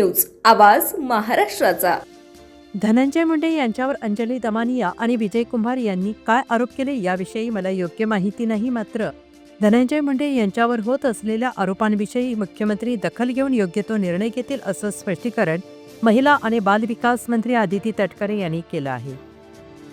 News आवाज महाराष्ट्राचा. धनंजय मुंडे यांच्यावर अंजली दमानिया आणि विजय कुंभार यांनी काय आरोप केले याविषयी मला योग्य माहिती नाही मात्र धनंजय मुंडे यांच्यावर होत असलेल्या आरोपांविषयी मुख्यमंत्री दखल घेऊन योग्य तो निर्णय घेतील असं स्पष्टीकरण महिला आणि बालविकास मंत्री आदिती तटकरे यांनी केलं आहे.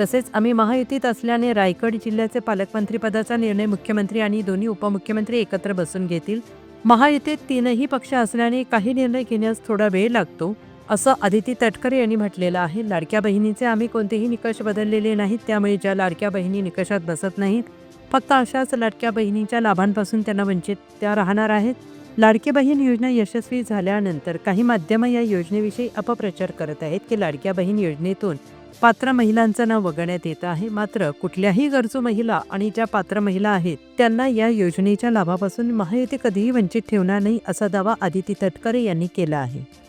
तसेच आम्ही महायुतीत असल्याने रायगड जिल्ह्याचे पालकमंत्रीपदाचा निर्णय मुख्यमंत्री आणि दोन्ही उपमुख्यमंत्री एकत्र बसून घेतील महायुतीत तीनही पक्ष असल्याने काही निर्णय घेण्यास थोडा वेळ लागतो असं आदिती तटकरे यांनी म्हटलेलं आहे. लाडक्या बहिणीचे आम्ही कोणतेही निकष बदललेले नाहीत त्यामुळे ज्या लाडक्या बहिणी निकषात बसत नाहीत फक्त अशाच लाडक्या बहिणीच्या लाभांपासून त्यांना वंचित त्या राहणार आहेत. लाडकी बहीण योजना यशस्वी झाल्यानंतर काही माध्यमं या योजनेविषयी अपप्रचार करत आहेत की लाडक्या बहीण योजनेतून पात्र महिलांचं नाव वगळण्यात येत आहे. मात्र कुठल्याही गरजू महिला आणि ज्या पात्र महिला आहेत त्यांना या योजनेच्या लाभापासून महायुती कधीही वंचित ठेवणार नाही असा दावा आदिती तटकरे यांनी केला आहे.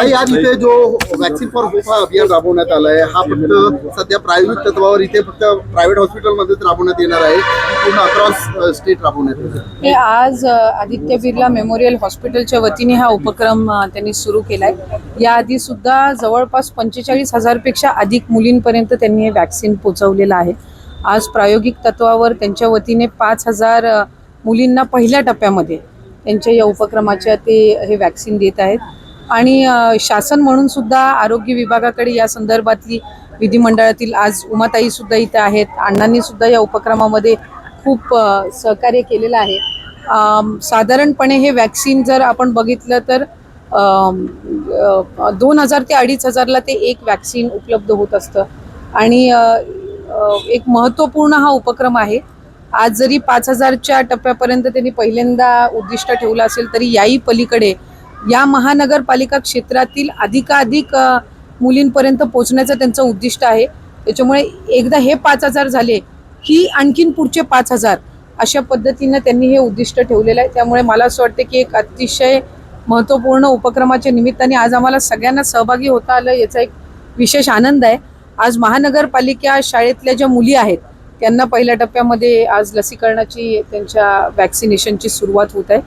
आज इथे जो वॅक्सिन फॉर होप हा अभियान राबवण्यात आलाय हा फक्त सध्या प्रायोगिक तत्वावर इथे फक्त प्रायव्हेट हॉस्पिटलमध्येच राबवण्यात येणार आहे. पूर्ण अक्रॉस स्टेट राबवण्यात येईल हे आज आदित्य बिर्ला मेमोरियल हॉस्पिटलच्या वतीने हा उपक्रम त्यांनी सुरू केलाय. याआधी सुद्धा जवळपास पंचेचाळीस हजारपेक्षा अधिक मुलींपर्यंत त्यांनी हे वॅक्सिन पोचवलेलं आहे. आज प्रायोगिक तत्वावर त्यांच्या वतीने पाच हजार मुलींना पहिल्या टप्प्यामध्ये त्यांच्या या उपक्रमाच्या ते हे वॅक्सिन देत आहेत. आणि शासन म्हणून सुद्धा आरोग्य विभागाकडे या संदर्भातली विधिमंडळातील आज उमाताई सुद्धा इथे आहेत. अण्णांनी सुद्धा या उपक्रमामध्ये खूप सहकार्य केलेलं आहे. साधारणपणे हे वॅक्सिन जर आपण बघितलं तर दोन हजार ते अडीच हजारला ते एक वॅक्सिन उपलब्ध होत असतं. आणि एक महत्त्वपूर्ण हा उपक्रम आहे. आज जरी पाच हजारच्या टप्प्यापर्यंत त्यांनी पहिल्यांदा उद्दिष्ट ठेवलं असेल तरी याही पलीकडे या महानगरपालिका क्षेत्रातील अधिकाधिक मुलींपर्यंत पोहोचण्याचं त्यांचं उद्दिष्ट आहे. त्याच्यामुळे एकदा हे पाच हजार झाले की आणखीन पुढचे पाच हजार अशा पद्धतीनं त्यांनी हे उद्दिष्ट ठेवलेलं आहे. त्यामुळे मला असं वाटतं की एक अतिशय महत्त्वपूर्ण उपक्रमाच्या निमित्ताने आज आम्हाला सगळ्यांना सहभागी होता आलं याचा एक विशेष आनंद आहे. आज महानगरपालिका शाळेतल्या ज्या मुली आहेत त्यांना पहिल्या टप्प्यामध्ये आज लसीकरणाची त्यांच्या वॅक्सिनेशनची सुरुवात होत आहे.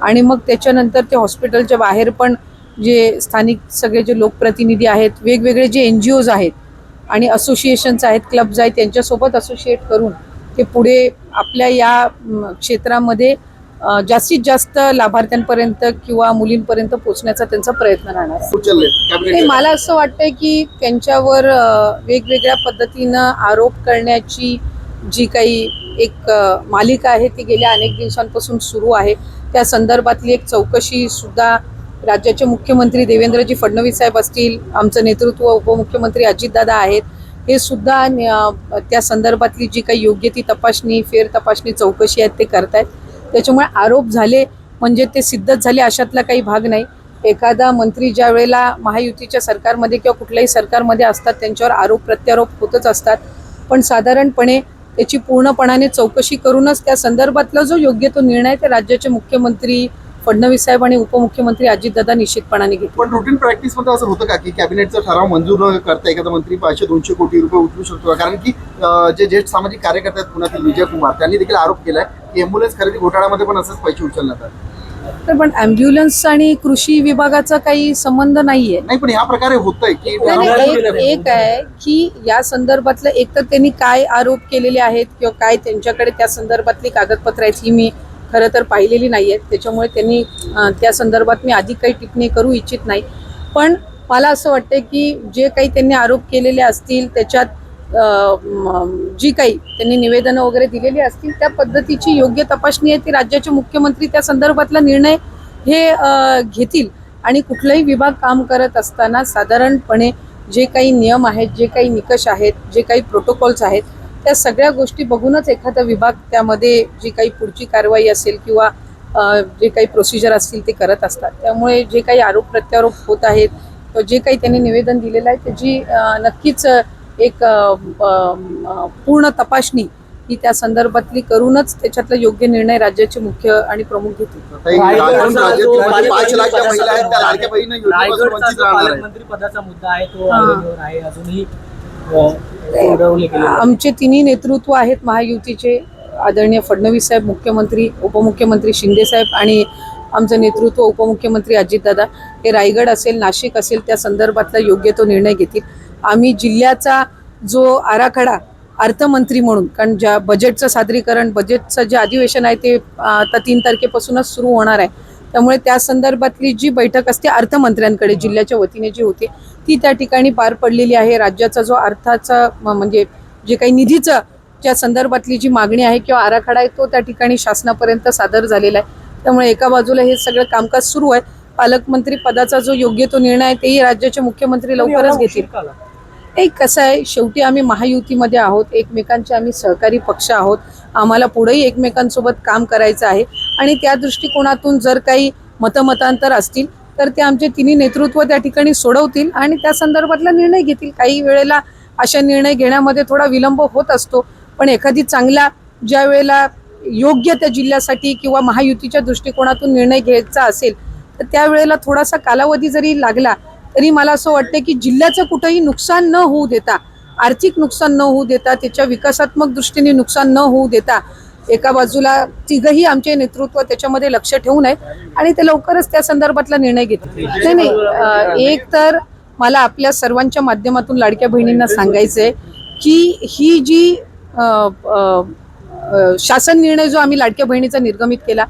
आणि मग त्याच्यानंतर ते हॉस्पिटलच्या बाहेर पण जे स्थानिक सगळे जे लोकप्रतिनिधी आहेत वेगवेगळे जे एन जी ओज आहेत आणि असोसिएशन्स आहेत क्लब्ज आहेत त्यांच्यासोबत असोसिएट करून ते पुढे आपल्या या क्षेत्रामध्ये जास्तीत जास्त लाभार्थ्यांपर्यंत किंवा मुलींपर्यंत पोहोचण्याचा त्यांचा प्रयत्न राहणार. मला असं वाटतंय की त्यांच्यावर वेगवेगळ्या पद्धतीनं आरोप करण्याची जी काही एक मालिका आहे ती गेल्या अनेक दिवसांपासून सुरू आहे. त्या संदर्भातली एक चौकशी सुद्धा राज्याचे मुख्यमंत्री देवेंद्रजी फडणवीस साहेब असतील आमचं नेतृत्व उपमुख्यमंत्री अजितदादा आहेत हे सुद्धा त्या संदर्भातली जी काही योग्य ती तपासणी फेर तपासणी चौकशी आहेत ते करतायत. त्याच्यामुळे आरोप झाले म्हणजे ते सिद्धच झाले अशातला काही भाग नाही. एखादा मंत्री ज्या वेळेला महायुतीच्या सरकारमध्ये किंवा कुठल्याही सरकारमध्ये असतात त्यांच्यावर आरोप प्रत्यारोप होतच असतात. पण साधारणपणे याची पूर्णपणाने चौकशी करूनच त्या संदर्भातला जो योग्य तो निर्णय आहे ते राज्याचे मुख्यमंत्री फडणवीस साहेब आणि उपमुख्यमंत्री अजितदादा निश्चितपणाने घेतले. पण रुटीन प्रॅक्टिसमध्ये असं होतं का की कॅबिनेटचा ठराव मंजूर न करता एखादा मंत्री पाचशे दोनशे कोटी रुपये उचलू शकतो कारण की जे ज्येष्ठ सामाजिक कार्यकर्ते आहेत पुण्यातील विजय कुमार त्यांनी देखील आरोप केलाय की एम्ब्युलन्स खरेदी घोटाळ्यामध्ये पण असंच पैसे उचलण्यात आले. तर पण अँब्युलन्स आणि कृषी विभागाचा काही संबंध नाहीये. नाही पण ह्या प्रकारे होतंय की नाही, नाही, एक एक आहे की या संदर्भातलं एक तर त्यांनी काय आरोप केलेले आहेत किंवा काय त्यांच्याकडे त्या संदर्भातली कागदपत्र आहेत ही मी खरं तर पाहिलेली नाही आहेत त्याच्यामुळे त्यांनी अं, त्या संदर्भात मी अधिक काही टिप्पणी करू इच्छित नाही. पण मला असं वाटतं की जे काही त्यांनी आरोप केलेले असतील त्याच्यात जी काही त्यांनी निवेदनं वगैरे दिलेली असतील त्या पद्धतीची योग्य तपासणी आहे ती राज्याचे मुख्यमंत्री त्या संदर्भातला निर्णय हे घेतील. आणि कुठलाही विभाग काम करत असताना साधारणपणे जे काही नियम आहेत जे काही निकष आहेत जे काही प्रोटोकॉल्स आहेत त्या सगळ्या गोष्टी बघूनच एखादा विभाग त्यामध्ये जी काही पुढची कारवाई असेल किंवा जे काही प्रोसिजर असतील ते करत असतात. त्यामुळे जे काही आरोप प्रत्यारोप होत आहेत किंवा जे काही त्यांनी निवेदन दिलेलं आहे त्याची नक्कीच एक पूर्ण तपासणी ही त्या संदर्भातली करूनच त्याच्यातला योग्य निर्णय राज्याचे मुख्य आणि प्रमुख घेतील. आमचे तिन्ही नेतृत्व आहेत महायुतीचे आदरणीय फडणवीस साहेब मुख्यमंत्री उपमुख्यमंत्री शिंदे साहेब आणि आमचं नेतृत्व उपमुख्यमंत्री अजितदादा हे रायगड असेल नाशिक असेल त्या संदर्भातला योग्य तो निर्णय घेतील. आम्ही जिल्ह्याचा जो आराखडा अर्थमंत्री म्हणून कारण ज्या बजेटचं सादरीकरण बजेटचं जे अधिवेशन आहे ते आता तीन तारखेपासूनच सुरू होणार आहे. त्यामुळे त्या संदर्भातली जी बैठक असते अर्थमंत्र्यांकडे जिल्ह्याच्या वतीने जी होते ती त्या ठिकाणी पार पडलेली आहे. राज्याचा जो अर्थाचा म- म्हणजे जे काही निधीचं ज्या संदर्भातली जी मागणी आहे किंवा आराखडा आहे तो त्या ठिकाणी शासनापर्यंत सादर झालेला आहे. त्यामुळे एका बाजूला हे सगळं कामकाज सुरू आहे. पालकमंत्री पदाचा जो योग्य तो निर्णय आहे तेही राज्याचे मुख्यमंत्री लवकरच घेतील. एक कसं आहे शेवटी आम्ही महायुतीमध्ये आहोत एकमेकांचे आम्ही सहकारी पक्ष आहोत. आम्हाला पुढेही एकमेकांसोबत काम करायचं आहे. आणि त्या दृष्टिकोनातून जर काही मतमतांतर असतील तर ते आमचे तिन्ही नेतृत्व त्या ठिकाणी सोडवतील आणि त्या संदर्भातला निर्णय घेतील. काही वेळेला अशा निर्णय घेण्यामध्ये थोडा विलंब होत असतो पण एखादी चांगला ज्या वेळेला योग्य त्या जिल्ह्यासाठी किंवा महायुतीच्या दृष्टिकोनातून निर्णय घ्यायचा असेल तर त्यावेळेला थोडासा कालावधी जरी लागला तरी मला असं वाटतं की जिल्ह्याचं कुठंही नुकसान न होऊ देता आर्थिक नुकसान न होऊ देता त्याच्या विकासात्मक दृष्टीने नुकसान न होऊ देता एका बाजूला तिघही आमचे नेतृत्व त्याच्यामध्ये लक्ष ठेवून आहेत आणि ते लवकरच त्या संदर्भातला निर्णय घेतील. नाही नाही एक तर मला आपल्या सर्वांच्या माध्यमातून लाडक्या बहिणींना सांगायचंय की ही जी आ, आ, शासन निर्णय जो आम्ही लाडक्या बहिणीचा निर्गमित केला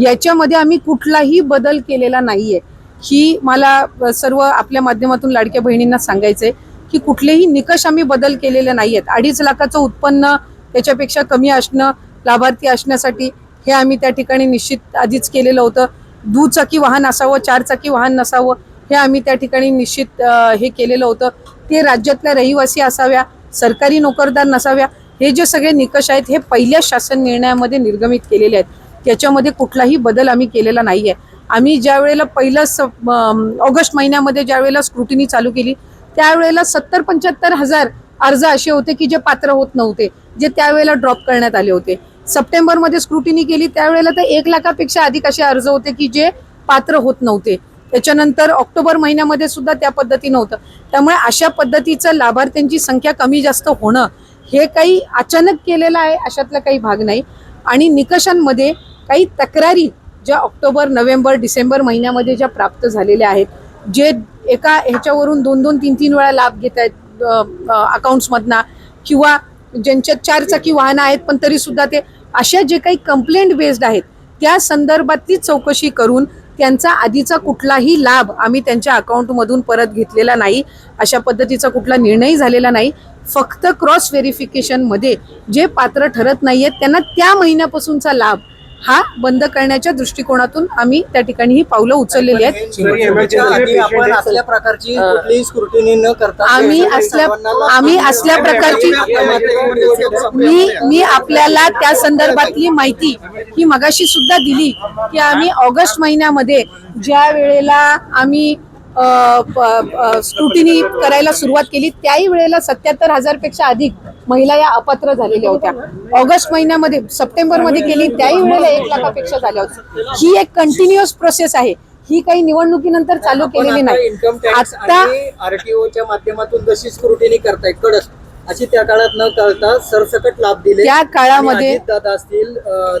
याच्यामध्ये आम्ही कुठलाही बदल केलेला नाहीये. ही मला सर्व आपल्या माध्यमातून लाडक्या बहिणींना सांगायचंय की कुठलेही निकष आम्ही बदल केलेले नाही आहेत अडीच लाखाचं उत्पन्न त्याच्यापेक्षा कमी असणं लाभार्थी असण्यासाठी हे आम्ही त्या ठिकाणी निश्चित आधीच केलेलं होतं. दुचाकी वाहन असावं चारचाकी वाहन नसावं हे आम्ही त्या ठिकाणी निश्चित हे केलेलं होतं. ते राज्यातल्या रहिवासी असाव्या सरकारी नोकरदार नसाव्या हे जे सगळे निकष आहेत हे पहिल्या शासन निर्णयामध्ये निर्गमित केलेले आहेत. त्याच्यामध्ये कुठलाही बदल आम्ही केलेला नाही आहे आम्ही ज्या वेळेला पहिलं स ऑगस्ट महिन्यामध्ये ज्या वेळेला स्क्रुटिनी चालू केली त्यावेळेला सत्तर पंच्याहत्तर हजार अर्ज असे होते की जे पात्र होत नव्हते जे त्यावेळेला ड्रॉप करण्यात आले होते. सप्टेंबरमध्ये स्क्रुटिनी केली त्यावेळेला तर एक लाखापेक्षा अधिक असे अर्ज होते की जे पात्र होत नव्हते. त्याच्यानंतर ऑक्टोबर महिन्यामध्ये सुद्धा त्या पद्धती नव्हतं त्यामुळे अशा पद्धतीचं लाभार्थ्यांची संख्या कमी जास्त होणं हे काही अचानक केलेलं आहे अशातला काही भाग नाही. आणि निकषांमध्ये काही तक्रारी ज्या ऑक्टोबर नोव्हेंबर डिसेंबर महिन्यामध्ये ज्या प्राप्त झालेल्या आहेत जे एका ह्याच्यावरून दोन दोन तीन तीन वेळा लाभ घेत आहेत अकाउंट्समधना किंवा ज्यांच्या चार चाकी वाहनं आहेत पण तरी सुद्धा ते अशा जे काही कंप्लेंट बेस्ड आहेत त्या संदर्भातली चौकशी करून त्यांचा आधीचा कुठलाही लाभ आम्ही त्यांच्या अकाउंटमधून परत घेतलेला नाही अशा पद्धतीचा कुठला निर्णय झालेला नाही. फक्त क्रॉस व्हेरिफिकेशनमध्ये जे पात्र ठरत नाहीयेत त्यांना त्या महिन्यापासूनचा लाभ हा बंद करण्याच्या दृष्टिकोनातून आम्ही त्या ठिकाणी ही पावलं उचललेली आहेत. आपण असल्या प्रकारची कुठलीही स्क्रुटिनी न करता आम्ही असल्या आम्ही असल्या प्रकारची मी मी आपल्याला त्या संदर्भातली माहिती ही मगाशी सुद्धा दिली की आम्ही ऑगस्ट महिन्यामध्ये ज्या वेळेला आम्ही स्क्रुटिनी करायला सुरुवात केली. त्याही वेळेला सत्याहत्तर हजारपेक्षा अधिक महिला या अपात्र झालेल्या होत्या. ऑगस्ट महिन्यामध्ये सप्टेंबरमध्ये केली त्याही वेळेला एक लाखापेक्षा झाल्या होत्या. ही एक कंटिन्युअस प्रोसेस आहे. ही काही निवडणुकीनंतर चालू केलेली नाही. आता आरटीओच्या माध्यमातून जशी स्क्रुटिनी करताय कडक अशी त्या काळात न करता सरसकट लाभ दिले. त्या काळामध्ये- दादा असतील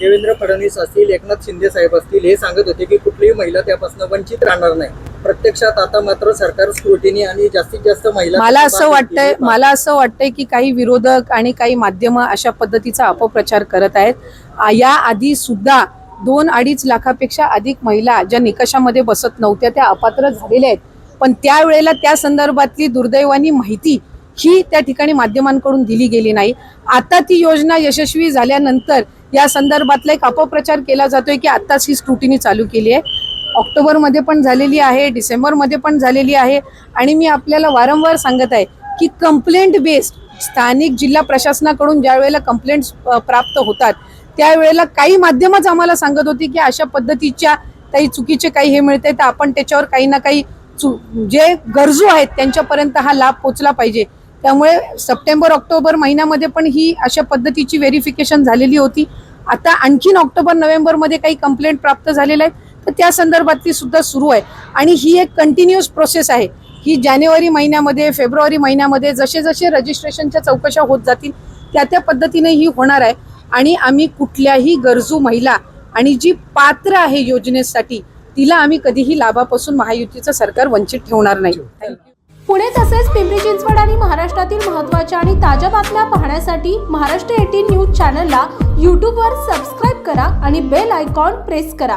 देवेंद्र फडणवीस असतील एकनाथ शिंदे साहेब असतील हे सांगत होते की कुठलीही महिला त्यापासून वंचित राहणार नाही. प्रत्यक्षात आता मात्र सरकार स्क्रुटिनी आणि जास्तीत जास्त महिला मला असं वाटतंय मला असं वाटतंय की काही विरोधक आणि काही माध्यम अशा पद्धतीचा अपप्रचार करत आहेत. या आधी सुद्धा दोन अडीच लाखापेक्षा अधिक महिला ज्या निकषामध्ये बसत नव्हत्या त्या अपात्र झालेल्या आहेत. पण त्यावेळेला त्या संदर्भातली दुर्दैवानी माहिती ही त्या ठिकाणी माध्यमांकडून दिली गेली नाही. आता ती योजना यशस्वी झाल्यानंतर या संदर्भातला एक अपप्रचार केला जातोय की आत्ताच ही स्क्रुटिनी चालू केली आहे. ऑक्टोबरमध्ये पण झालेली आहे डिसेंबरमध्ये पण झालेली आहे. आणि मी आपल्याला वारंवार सांगत आहे की कंप्लेंट बेस्ड स्थानिक जिल्हा प्रशासनाकडून ज्या वेळेला कंप्लेंट्स प्राप्त होतात त्यावेळेला काही माध्यमच आम्हाला सांगत होती की अशा पद्धतीच्या काही चुकीचे काही हे मिळते तर आपण त्याच्यावर काही ना काही चु जे गरजू आहेत त्यांच्यापर्यंत हा लाभ पोचला पाहिजे. त्यामुळे सप्टेंबर ऑक्टोबर महिन्यामध्ये पण ही अशा पद्धतीची व्हेरिफिकेशन झालेली होती. आता आणखीन ऑक्टोबर नोव्हेंबरमध्ये काही कंप्लेंट प्राप्त झालेल्या आहेत. तर त्या संदर्भातली सुद्धा सुरू आहे. आणि ही एक कंटिन्युअस प्रोसेस आहे. ही जानेवारी महिन्यामध्ये फेब्रुवारी महिन्यामध्ये जसे जसे रजिस्ट्रेशनच्या चौकशा होत जातील त्या त्या पद्धतीने ही होणार आहे. आणि आम्ही कुठल्याही गरजू महिला आणि जी पात्र आहे योजनेसाठी तिला आम्ही कधीही लाभापासून महायुतीचं सरकार वंचित ठेवणार नाही. पुणे तसेच पिंपरी चिंचवड आणि महाराष्ट्रातील महत्त्वाच्या आणि ताज्या बातम्या पाहण्यासाठी महाराष्ट्र एटीन न्यूज चॅनलला यूट्यूबवर सबस्क्राईब करा आणि बेल आयकॉन प्रेस करा.